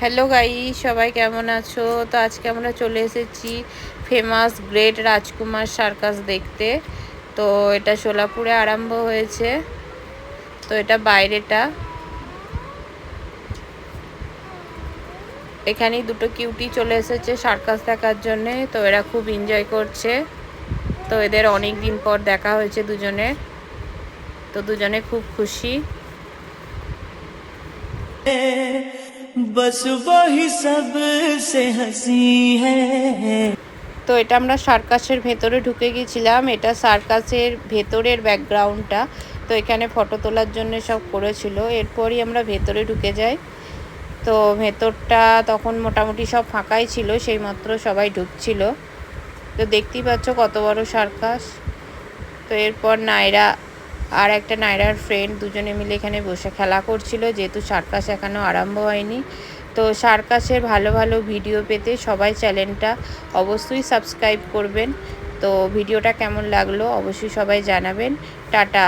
Hello guy সবাই কেমন আছো? তো আজকে আমরা চলে এসেছি ফেমাস গ্রেট রাজকুমার সার্কাস দেখতে। তো এটা সোলাপুরে আরম্ভ হয়েছে। তো এটা বাইরেটা। এখানেই দুটো কিউটি চলে এসেছে সার্কাস দেখার জন্যে। তো এরা খুব এনজয় করছে। তো এদের অনেক দিন পর দেখা হয়েছে দুজনে। তো দুজনে খুব খুশি। বস বহি সবসে হাসি হ্যায় তো এটা আমরা সার্কাসের ভেতরে ঢুকে গেছিলাম। এটা সার্কাসের ভেতরের ব্যাকগ্রাউন্ডটা। তো এখানে ফটো তোলার জন্য সব করেছিল। এরপরই আমরা ভেতরে ঢুকে যাই। তো ভেতরটা তখন মোটামুটি সব ফাঁকাই ছিল, সেই মাত্র সবাই ঢুকছিল। তো দেখতেই পাচ্ছ কত বড় সার্কাস। তো এরপর নায়রা আর একটা নায়রার ফ্রেন্ড দুজনে মিলে এখানে বসে খেলা করছিল, যেহেতু সার্কাস এখনও আরম্ভ হয়নি। তো সার্কাসের ভালো ভালো ভিডিও পেতে সবাই চ্যানেলটা অবশ্যই সাবস্ক্রাইব করবেন। তো ভিডিওটা কেমন লাগল অবশ্যই সবাই জানাবেন। টাটা!